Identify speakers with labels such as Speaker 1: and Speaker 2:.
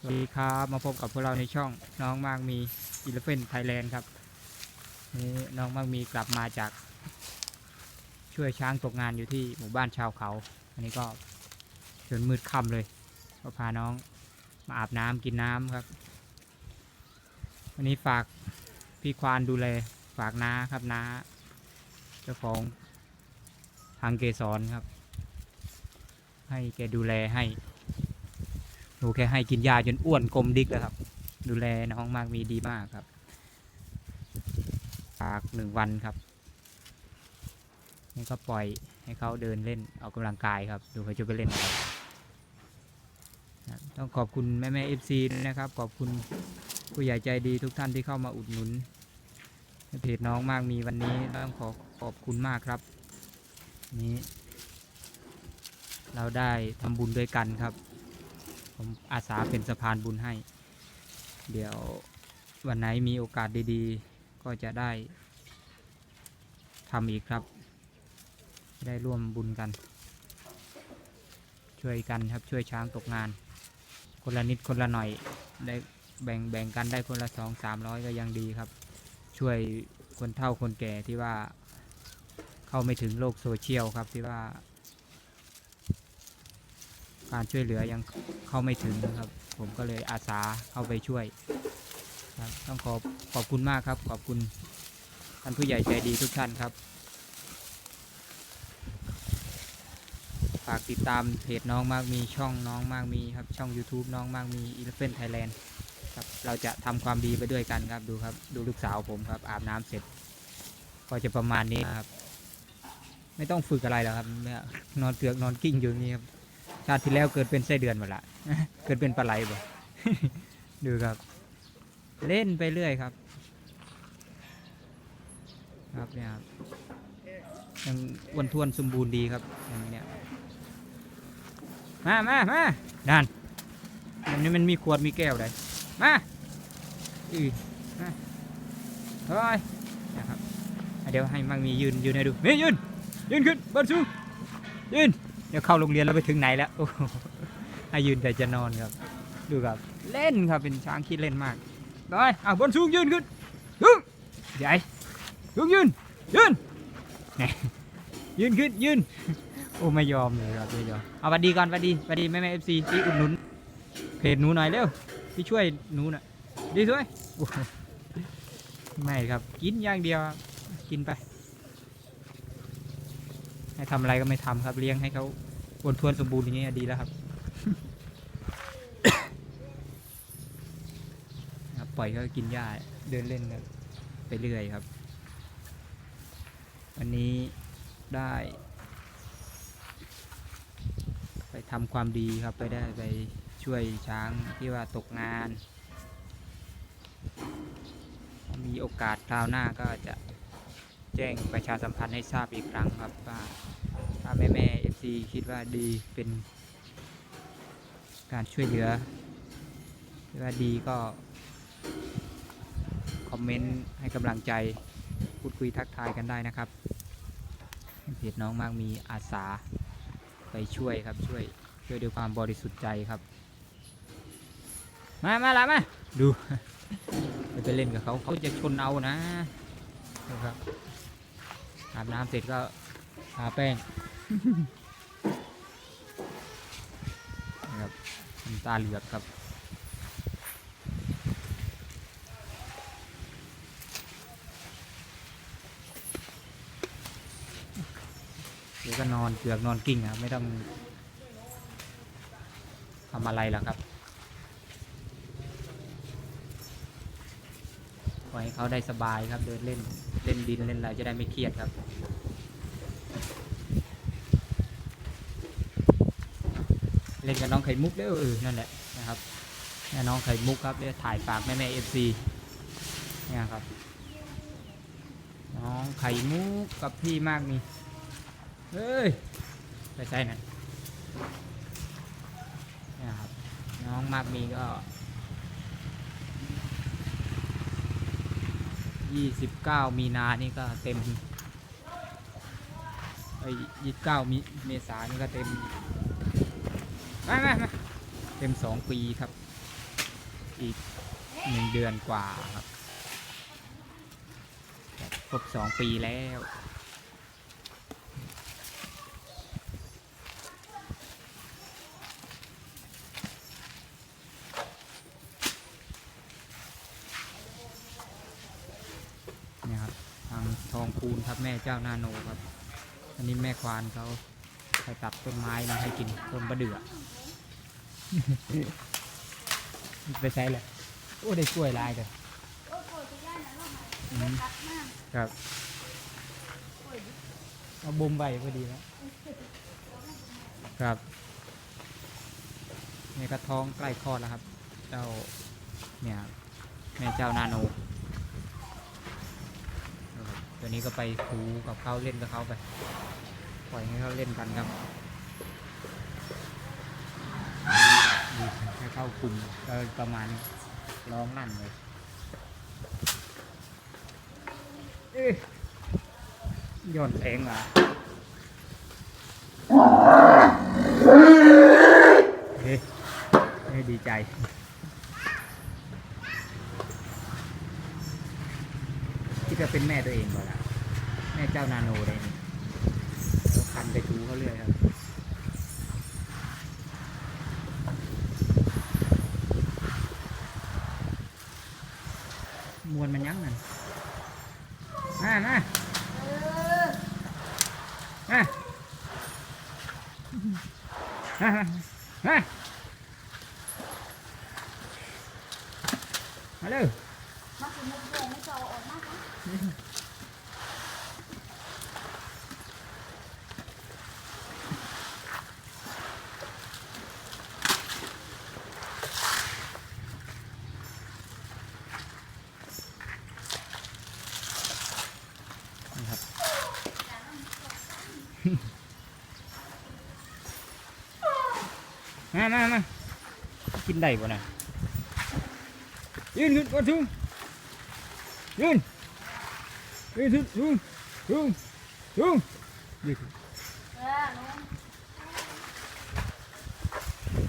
Speaker 1: สวัสดีครับมาพบกับพวกเราในช่องน้องมากมีอิเลฟเฟนไทยแลนด์ครับนี่น้องมากมีกลับมาจาก ช่วยช้างตกงานอยู่ที่หมู่บ้านชาวเขา อันนี้ก็จนมืดค่ำเลยก็พาน้องมาอาบน้ำกินน้ำครับ วันนี้ฝากพี่ควานดูแลฝากน้าครับน้าเจ้าของทางเกสรครับ ให้แกดูแลให้ หนูแค่ให้กินยาจนอ้วนกลมดิกแล้วครับ ดูแลน้องมากมีดีมากครับฝากหนึ่งวันครับนี่ก็ปล่อยให้เขาเดินเล่นออกกำลังกายครับ ดูเขาจะไปเล่นอะไรต้องขอบคุณแม่แม่เอฟซีนะครับ ขอบคุณผู้ใหญ่ใจดีทุกท่านที่เข้ามาอุดหนุนเพจน้องมากมีวันนี้ต้องขอขอบคุณมากครับ นี้ เราได้ทำบุญด้วยกันครับ ผมอาสาเป็นสะพานบุญให้ เดี๋ยววันไหนมีโอกาสดีๆ ก็จะได้ทำอีกครับ ได้ร่วมบุญกัน ช่วยกันครับช่วยช้างตกงาน คนละนิดคนละหน่อยได้แบ่งแบ่งกันได้คนละสองสามร้อยก็ยังดีครับ ช่วยคนเฒ่าคนแก่ที่ว่าเข้าไม่ถึงโลกโซเชียลครับที่ว่า การช่วยเหลือยังเข้าไม่ถึงนะครับ ผมก็เลยอาสาเข้าไปช่วยครับต้องขอขอบคุณมากครับขอบคุณท่านผู้ใหญ่ใจดีทุกท่านครับ ฝากติดตามเพจน้องมากมีช่องน้องมากมีครับช่อง YouTube น้องมากมี e l e p h a n t Thailand ครับเราจะทำความดีไปด้วยกันครับดูครับดูลูกสาวผมครับอาบน้ำเสร็จ ก็จะประมาณนี้ครับ ไม่ต้องฝึกอะไรหรอกครับนอนเตือกนอนกิ้งอยู่นี้ครับ ชาติที่แล้วเกิดเป็นไส้เดือนหมดละเกิดเป็นปลาไหลบ่ดูครับ เล่นไปเรื่อยครับ ครับเนี่ยครับยังอ้วนท้วนสมบูรณ์ดีครับอย่างเนี้ยมามามาดันอันนี้มันมีขวดมีแก้วเลยมาอือมาเฮ้ยนะครับเดี๋ยวให้มั่งมียืนยืนให้ดูนี่ยืนยืนขึ้นบนสูงยืน เดี๋ยวเข้าโรงเรียนเราไปถึงไหนแล้วโอ้โหให้ยืนแต่จะนอนครับ ดูครับ เล่นครับเป็นช้างขี้เล่นมากได้อะบนสูงยืนขึ้นยืนใหญ่สูงยืนยืนยืนขึ้นยืนโอ้ไม่ยอมเลยครับไม่ยอมเอาวัดดีก่อนวัดดีวัดดีแม่แม่เอฟซีที่อุดหนุนเพจหนูหน่อยเร็วที่ช่วยหนูน่ะดีช่วยไม่ครับกินอย่างเดียวกินไป ให้ทำอะไรก็ไม่ทำครับ เลี้ยงให้เขาอ้วนท้วนสมบูรณ์อย่างนี้ดีแล้วครับ ปล่อยเขากินหญ้าเดินเล่นครับไปเรื่อยครับ วันนี้ได้ ไปทำความดีครับไปได้ไปช่วยช้างที่ว่าตกงาน มีโอกาสคราวหน้าก็จะ แจ้งประชาสัมพันธ์ให้ทราบอีกครั้งครับว่าถ้าแม่แม่เอฟซีคิดว่าดีเป็นการช่วยเหลือคิดว่าดีก็ คอมเมนต์ให้กำลังใจพูดคุยทักทายกันได้นะครับเพจน้องมากมีอาสาไปช่วยครับช่วยช่วยด้วยความบริสุทธิ์ใจครับ มามาละมาดูไปเล่นกับเขาเขาจะชนเอานะนะครับ อาบน้ำเสร็จก็ทาแป้งนะครับน้ำตาเหลือกครับเดี๋ยวก็นอนเกือกนอนกิ้งครับไม่ต้องทำอะไรหรอกครับปล่อยให้เขาได้สบายครับเดินเล่น เล่นดินเล่นอะไรจะได้ไม่เครียดครับเล่นกับน้องไข่มุกเด้อเออนั่นแหละนะครับแม่น้องไข่มุกครับเดี๋ยวถ่ายฝากแม่แม่เอฟซีเนี่ยครับ น้องไข่มุกกับพี่มากนี่เฮ้ยไปใช่นั่นเนี่ครับน้องมากมีก็ ยี่สิบเก้ามีนานี่ก็เต็มไอ้ยี่สิบเก้ามีเมษานี่ก็เต็มมามามาเต็มสองปีครับ อีกหนึ่งเดือนกว่าครับครบสองปีแล้ว เนี่ยครับ ทางทอง คูณครับแม่เจ้านาโนครับ อันนี้แม่ควานเขาไปตัดต้นไม้มาให้กินต้นประเดือไปใช้แหละโอ้ได้กล้วยหลายเลยอืมครับเอาบ่มใบพอดีแล้วครับนี่ก็ท้องใกล้คลอดแล้วครับ เจ้าเนี่ยครับแม่เจ้านาโน ตัวนี้ก็ไปคูกับเขาเล่นกับเขาไป ปล่อยให้เขาเล่นกันครับให้เข้ากลุ่มก็ประมาณร้องนั่นเลยยย้อนแสงว่ะเฮ้ยเฮ้ดีใจ จะเป็นแม่ตัวเองก่อนละแม่เจ้านาโนเลยนี่แล้วคันไปทูเขาเรื่อยครับมวนมันยั้งนั่นมามามามามามาเร็ว
Speaker 2: มาคุณมุกโยงไม่จอออกมากนะ
Speaker 1: นะครับมามามากินได้ป่ะนะยืนขึ้นก่อนทุ่ง ยืนยืนขึ้
Speaker 2: น